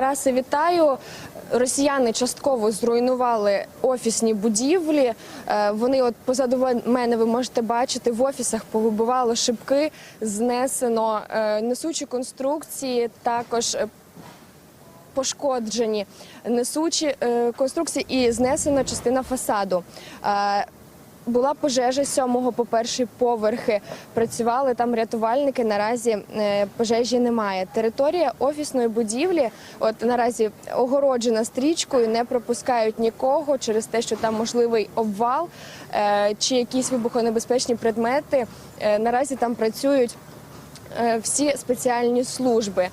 Раси вітаю. Росіяни частково зруйнували офісні будівлі. Е, Вони, от позаду мене, ви можете бачити, в офісах повибивало шибки, знесено е, несучі конструкції, також е, пошкоджені несучі конструкції і знесена частина фасаду. Була пожежа сьомого по перший поверхи. Працювали там рятувальники. Наразі е, пожежі немає. Територія офісної будівлі, от наразі огороджена стрічкою, не пропускають нікого через те, що там можливий обвал е, чи якісь вибухонебезпечні предмети. Е, Наразі там працюють всі спеціальні служби.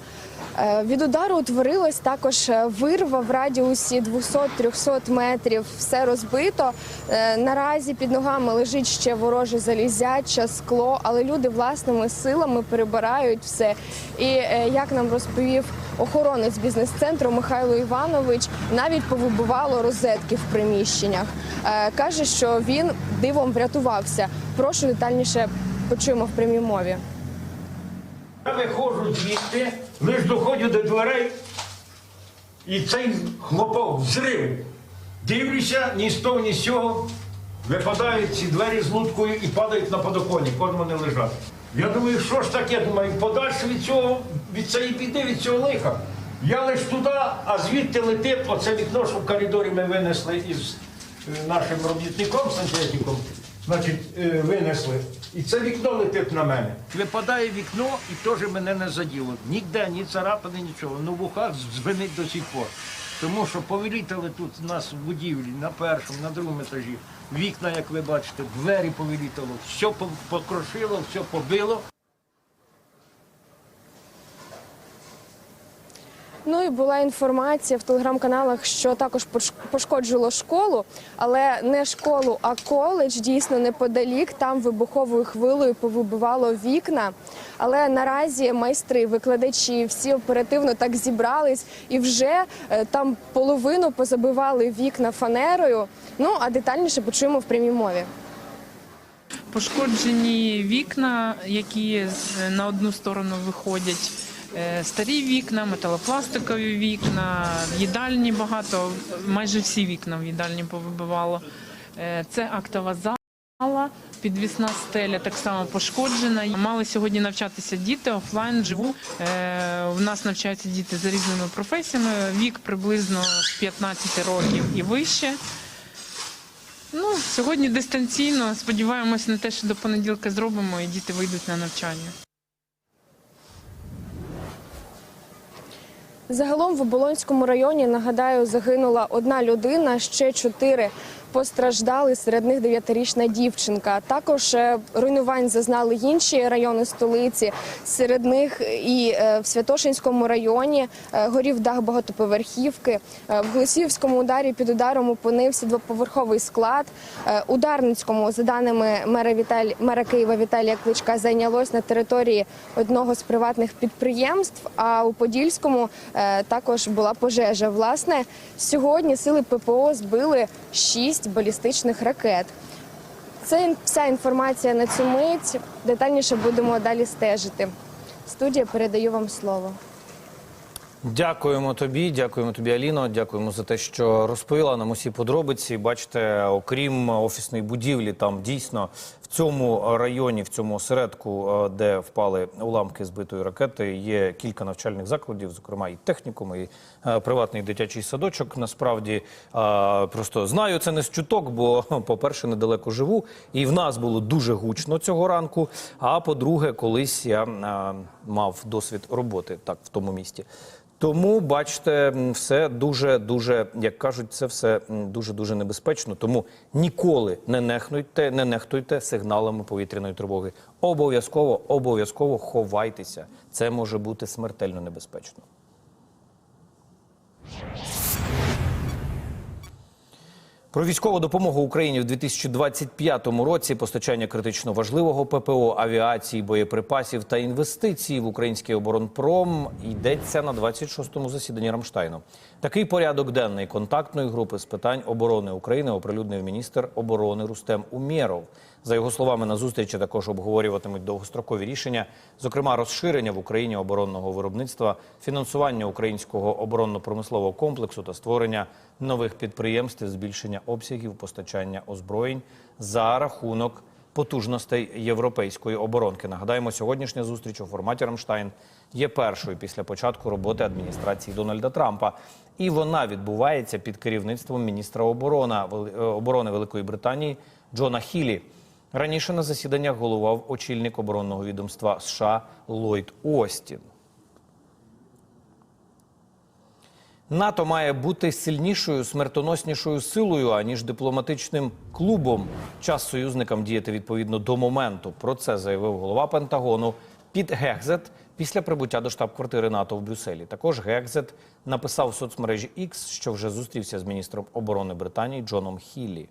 Е, Від удару утворилась також е, вирва в радіусі 200-300 метрів. Все розбито. Е, Наразі під ногами лежить ще вороже залізяча, скло, але люди власними силами перебирають все. І е, як нам розповів охоронець бізнес-центру Михайло Іванович, навіть повибивало розетки в приміщеннях. Е, Каже, що він дивом врятувався. Прошу детальніше почуємо в прямій мові. Я виходжу звідти, лиш доходжу до дверей, і цей хлопок взрив. Дивлюся, ні з того, ні з цього. Випадають ці двері з луткою і падають на подоконник, кожен вони лежать. Я думаю, що ж таке? Думаю, подальше від цього, від цієї біди, від цього лиха. Я лиш туди, а звідти летить оце вікно, що в коридорі ми винесли із е, нашим робітником сантехніком. Значить, е, винесли. І це вікно летить на мене. Випадає вікно і теж мене не заділо. Ніде, ні царапини, нічого. Ну в ухах дзвенить до сих пор. Тому що повилітали тут у нас в будівлі на першому, на другому етажі. Вікна, як ви бачите, двері повилітало, все по- покрошило, все побило. Ну і була інформація в телеграм-каналах, що також пош- пошкоджувало школу, але не школу, а коледж дійсно неподалік. Там вибуховою хвилею повибивало вікна. Але наразі майстри, викладачі всі оперативно так зібрались і вже е, там половину позабивали вікна фанерою. Ну а детальніше почуємо в прямій мові. Пошкоджені вікна, які на одну сторону виходять. Е, Старі вікна, металопластикові вікна, в їдальні багато, майже всі вікна в їдальні повибивало. Е, Це актова зала, підвісна стеля так само пошкоджена. Мали сьогодні навчатися діти офлайн, живу. Е, У нас навчаються діти за різними професіями. Вік приблизно з 15 років і вище. Ну, сьогодні дистанційно. Сподіваємось на те, що до понеділка зробимо і діти вийдуть на навчання. Загалом в Оболонському районі нагадаю загинула одна людина, ще чотири постраждали. Серед них дев'ятирічна дівчинка. Також е, руйнувань зазнали інші райони столиці. Серед них і е, в Святошинському районі е, горів дах багатоповерхівки. В Голосіївському ударі під ударом опинився двоповерховий склад. У Дарницькому, за даними мера Віталь... мера Києва Віталія Кличка, зайнялось на території одного з приватних підприємств. А у Подільському також була пожежа. Власне, сьогодні сили ППО збили шість балістичних ракет. Це вся інформація на цю мить. Детальніше будемо далі стежити. Студія передаю вам слово. Дякуємо тобі, дякуємо тобі, Аліно. Дякуємо за те, що розповіла нам усі подробиці. Бачите, окрім офісної будівлі, там дійсно в цьому районі, в цьому осередку, е, де впали уламки збитої ракети, є кілька навчальних закладів, зокрема і технікум, і е, приватний дитячий садочок. Насправді е, просто знаю це не з чуток, бо, по-перше, недалеко живу, і в нас було дуже гучно цього ранку. А по-друге, колись я мав досвід роботи так в тому місті. Тому бачите, все дуже дуже, як кажуть, це все дуже дуже небезпечно. Тому ніколи не нехнуйте, не нехтуйте сигналами повітряної тривоги. Обов'язково, обов'язково ховайтеся. Це може бути смертельно небезпечно. Про військову допомогу Україні в 2025 році, постачання критично важливого ППО, авіації, боєприпасів та інвестицій в український оборонпром йдеться на 26-му засіданні Рамштайну. Такий порядок денний контактної групи з питань оборони України оприлюднив міністр оборони Рустем Умєров. За його словами, на зустрічі також обговорюватимуть довгострокові рішення, зокрема розширення в Україні оборонного виробництва, фінансування українського оборонно-промислового комплексу та створення нових підприємств, збільшення обсягів постачання озброєнь за рахунок потужностей європейської оборонки. Нагадаємо, сьогоднішня зустріч у форматі Рамштайн є першою після початку роботи адміністрації Дональда Трампа, і вона відбувається під керівництвом міністра е, оборони Великої Британії Джона Хілі. Раніше на засіданнях головував очільник оборонного відомства США Ллойд Остін. НАТО має бути сильнішою, смертоноснішою силою, аніж дипломатичним клубом. Час союзникам діяти відповідно до моменту. Про це заявив голова Пентагону Піт Гекзет після прибуття до штаб-квартири НАТО в Брюсселі. Також Гекзет написав в соцмережі X, що вже зустрівся з міністром оборони Британії Джоном Хіллі.